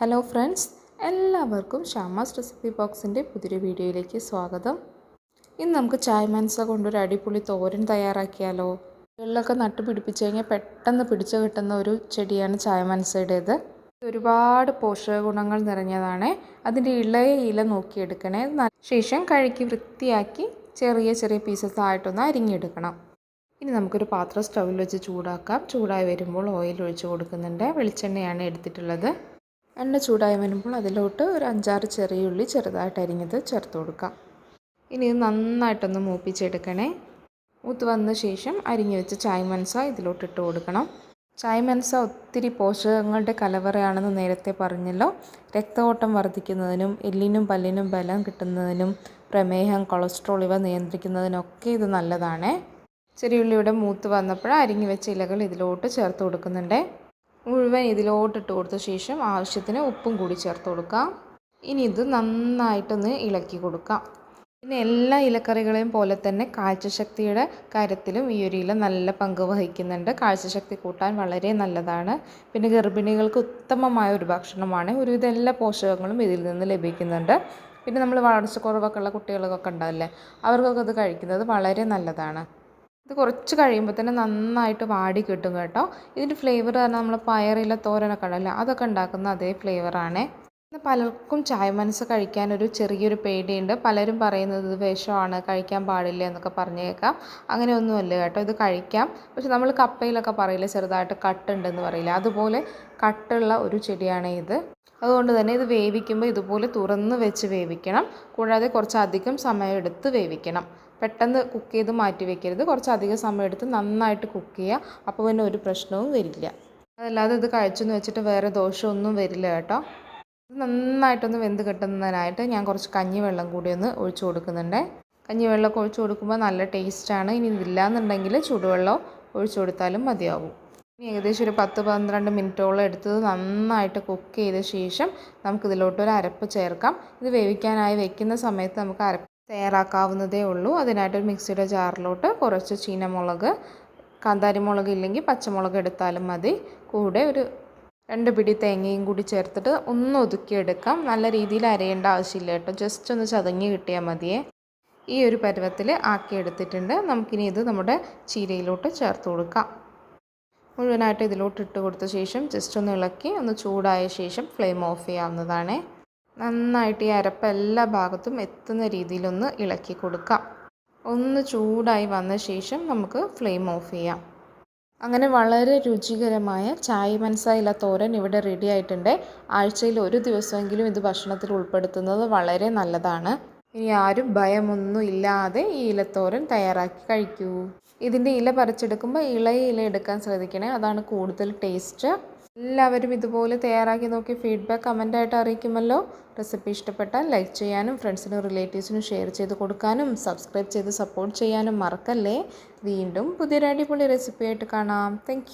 Hello friends എല്ലാവർക്കും Shama's recipe ബോക്സിന്റെ പുതിയൊരു വീഡിയോയിലേക്ക് സ്വാഗതം. ഇന്ന് നമുക്ക് ചായ മനസ്സ കൊണ്ടൊരു അടിപൊളി തോരൻ തയ്യാറാക്കിയാലോ? വെള്ളമൊക്കെ നട്ട് പിടിപ്പിച്ചു കഴിഞ്ഞാൽ പെട്ടെന്ന് പിടിച്ചു കിട്ടുന്ന ഒരു ചെടിയാണ് ചായ മനസ്സയുടേത് ഒരുപാട് പോഷക ഗുണങ്ങൾ നിറഞ്ഞതാണ്. അതിന്റെ ഇളയ ഇല നോക്കിയെടുക്കണേ. ശേഷം കഴുകി വൃത്തിയാക്കി ചെറിയ ചെറിയ പീസസ് ആയിട്ടൊന്ന് അരിഞ്ഞെടുക്കണം. ഇനി നമുക്കൊരു പാത്രം സ്റ്റൗവിൽ വെച്ച് ചൂടാക്കാം. ചൂടായി വരുമ്പോൾ ഓയിൽ ഒഴിച്ച് കൊടുക്കുന്നുണ്ട്. വെളിച്ചെണ്ണയാണ് എടുത്തിട്ടുള്ളത്. എണ്ണ ചൂടായി വരുമ്പോൾ അതിലോട്ട് ഒരു അഞ്ചാറ് ചെറിയ ഉള്ളി ചെറുതായിട്ട് അരിഞ്ഞത് ചേർത്ത് കൊടുക്കാം. ഇനി ഇത് നന്നായിട്ടൊന്ന് മൂപ്പിച്ചെടുക്കണേ. മൂത്ത് വന്ന ശേഷം അരിഞ്ഞു വെച്ച ചായ മനസ ഇതിലോട്ട് ഇട്ട് കൊടുക്കണം. ചായ മനസ ഒത്തിരി പോഷകങ്ങളുടെ കലവറയാണെന്ന് നേരത്തെ പറഞ്ഞല്ലോ. രക്തഓട്ടം വർദ്ധിക്കുന്നതിനും എല്ലിനും പല്ലിനും ബലം കിട്ടുന്നതിനും പ്രമേഹം കൊളസ്ട്രോൾ ഇവ നിയന്ത്രിക്കുന്നതിനൊക്കെ ഇത് നല്ലതാണേ. ചെറിയുള്ളിയുടെ മൂത്ത് വന്നപ്പോൾ അരിഞ്ഞു വെച്ച ഇലകൾ ഇതിലോട്ട് ചേർത്ത് കൊടുക്കുന്നുണ്ട്. മുഴുവൻ ഇതിലോട്ട് ഇട്ട് കൊടുത്ത ശേഷം ആവശ്യത്തിന് ഉപ്പും കൂടി ചേർത്ത് കൊടുക്കാം. ഇനി ഇത് നന്നായിട്ടൊന്ന് ഇളക്കി കൊടുക്കാം. പിന്നെ എല്ലാ ഇലക്കറികളെയും പോലെ തന്നെ കാഴ്ചശക്തിയുടെ കാര്യത്തിലും ഈ ഒരു ഇല നല്ല പങ്ക് വഹിക്കുന്നുണ്ട്. കാഴ്ചശക്തി കൂട്ടാൻ വളരെ നല്ലതാണ്. പിന്നെ ഗർഭിണികൾക്ക് ഉത്തമമായ ഒരു ഭക്ഷണമാണ്. ഒരുവിധ എല്ലാ പോഷകങ്ങളും ഇതിൽ നിന്ന് ലഭിക്കുന്നുണ്ട്. പിന്നെ നമ്മൾ വളർച്ചക്കുറവൊക്കെ ഉള്ള കുട്ടികൾക്കൊക്കെ ഉണ്ടാവില്ലേ അവർക്കൊക്കെ ഇത് കഴിക്കുന്നത് വളരെ നല്ലതാണ്. ഇത് കുറച്ച് കഴിയുമ്പോൾ തന്നെ നന്നായിട്ട് വാടി കിട്ടും കേട്ടോ. ഇതിന്റെ ഫ്ലേവർ തന്നെ നമ്മൾ പയറില തോരനൊക്കെ ഉണ്ടല്ലോ അതൊക്കെ ഉണ്ടാക്കുന്ന അതേ ഫ്ലേവറാണ് പലർക്കും ചായ മനസ്സ് കഴിക്കാനൊരു ചെറിയൊരു പേടിയുണ്ട്. പലരും പറയുന്നത് ഇത് വിഷമാണ് കഴിക്കാൻ പാടില്ല എന്നൊക്കെ പറഞ്ഞേക്കാം. അങ്ങനെയൊന്നുമല്ല കേട്ടോ ഇത് കഴിക്കാം. പക്ഷെ നമ്മൾ കപ്പയിലൊക്കെ പറയില്ല ചെറുതായിട്ട് കട്ടുണ്ടെന്ന് പറയില്ല അതുപോലെ കട്ടുള്ള ഒരു ചെടിയാണ് ഇത്. അതുകൊണ്ട് തന്നെ ഇത് വേവിക്കുമ്പോൾ ഇതുപോലെ തുറന്ന് വെച്ച് വേവിക്കണം. കൂടാതെ കുറച്ചധികം സമയമെടുത്ത് വേവിക്കണം. പെട്ടെന്ന് കുക്ക് ചെയ്ത് മാറ്റി വെക്കരുത്. കുറച്ച് അധികം സമയം എടുത്ത് നന്നായിട്ട് കുക്ക് ചെയ്യുക. അപ്പോൾ പിന്നെ ഒരു പ്രശ്നവും വരില്ല. അതല്ലാതെ ഇത് കഴിച്ചെന്ന് വെച്ചിട്ട് വേറെ ദോഷമൊന്നും വരില്ല കേട്ടോ. നന്നായിട്ടൊന്ന് വെന്ത് കിട്ടുന്നതിനായിട്ട് ഞാൻ കുറച്ച് കഞ്ഞിവെള്ളം കൂടി ഒന്ന് ഒഴിച്ചു കൊടുക്കുന്നുണ്ട്. കഞ്ഞിവെള്ളമൊക്കെ ഒഴിച്ചു കൊടുക്കുമ്പോൾ നല്ല ടേസ്റ്റാണ്. ഇനി ഇതില്ലാന്നുണ്ടെങ്കിൽ ചൂടുവെള്ളം ഒഴിച്ചു കൊടുത്താലും മതിയാവും. ഇനി ഏകദേശം ഒരു പത്ത് പന്ത്രണ്ട് മിനിറ്റോളം എടുത്തത് നന്നായിട്ട് കുക്ക് ചെയ്ത ശേഷം നമുക്കിതിലോട്ടൊരു അരപ്പ് ചേർക്കാം. ഇത് വേവിക്കാനായി വെക്കുന്ന സമയത്ത് നമുക്ക് അരപ്പ് തയ്യാറാക്കാവുന്നതേ ഉള്ളൂ. അതിനായിട്ട് ഒരു മിക്സിയുടെ ജാറിലോട്ട് കുറച്ച് ചീനമുളക് കാന്താരിമുളക് ഇല്ലെങ്കിൽ പച്ചമുളക് എടുത്താലും മതി. കൂടെ ഒരു രണ്ട് പിടി തേങ്ങയും കൂടി ചേർത്തിട്ട് ഒന്ന് ഒതുക്കിയെടുക്കാം. നല്ല രീതിയിൽ അരയേണ്ട ആവശ്യമില്ല കേട്ടോ. ജസ്റ്റ് ഒന്ന് ചതങ്ങി കിട്ടിയാൽ മതിയേ. ഈ ഒരു പരുവത്തിൽ ആക്കിയെടുത്തിട്ടുണ്ട് നമുക്കിനി ഇത് നമ്മുടെ ചീരയിലോട്ട് ചേർത്ത് കൊടുക്കാം. മുഴുവനായിട്ട് ഇതിലോട്ട് ഇട്ട് കൊടുത്ത ശേഷം ജസ്റ്റ് ഒന്ന് ഇളക്കി ഒന്ന് ചൂടായ ശേഷം ഫ്ലെയിം ഓഫ് ചെയ്യാവുന്നതാണ്. നന്നായിട്ട് ഈ അരപ്പ് എല്ലാ ഭാഗത്തും എത്തുന്ന രീതിയിലൊന്ന് ഇളക്കി കൊടുക്കാം. ഒന്ന് ചൂടായി വന്ന ശേഷം നമുക്ക് ഫ്ലെയിം ഓഫ് ചെയ്യാം. അങ്ങനെ വളരെ രുചികരമായ ചായ മനസ്സായില്ല തോരൻ ഇവിടെ റെഡി ആയിട്ടുണ്ട്. ആഴ്ചയിൽ ഒരു ദിവസമെങ്കിലും ഇത് ഭക്ഷണത്തിൽ ഉൾപ്പെടുത്തുന്നത് വളരെ നല്ലതാണ്. ഇനി ആരും ഭയമൊന്നും ഇല്ലാതെ ഈ ഇലത്തോരൻ തയ്യാറാക്കി കഴിക്കൂ. ഇതിന്റെ ഇല പറിച്ചെടുക്കുമ്പോൾ ഇളയ ഇല എടുക്കാൻ ശ്രദ്ധിക്കണേ. അതാണ് കൂടുതൽ ടേസ്റ്റ് എല്ലാവരും ഇതുപോലെ തയ്യാറാക്കി നോക്കി ഫീഡ്ബാക്ക് കമന്റായിട്ട് അറിയിക്കുമല്ലോ. റെസിപ്പി ഇഷ്ടപ്പെട്ടാൽ ലൈക്ക് ചെയ്യാനും ഫ്രണ്ട്സിനും റിലേറ്റീവ്സിനും ഷെയർ ചെയ്ത് കൊടുക്കാനും സബ്സ്ക്രൈബ് ചെയ്ത് സപ്പോർട്ട് ചെയ്യാനും മറക്കല്ലേ. വീണ്ടും പുതിയൊരു അടിപൊളി റെസിപ്പിയായിട്ട് കാണാം. താങ്ക്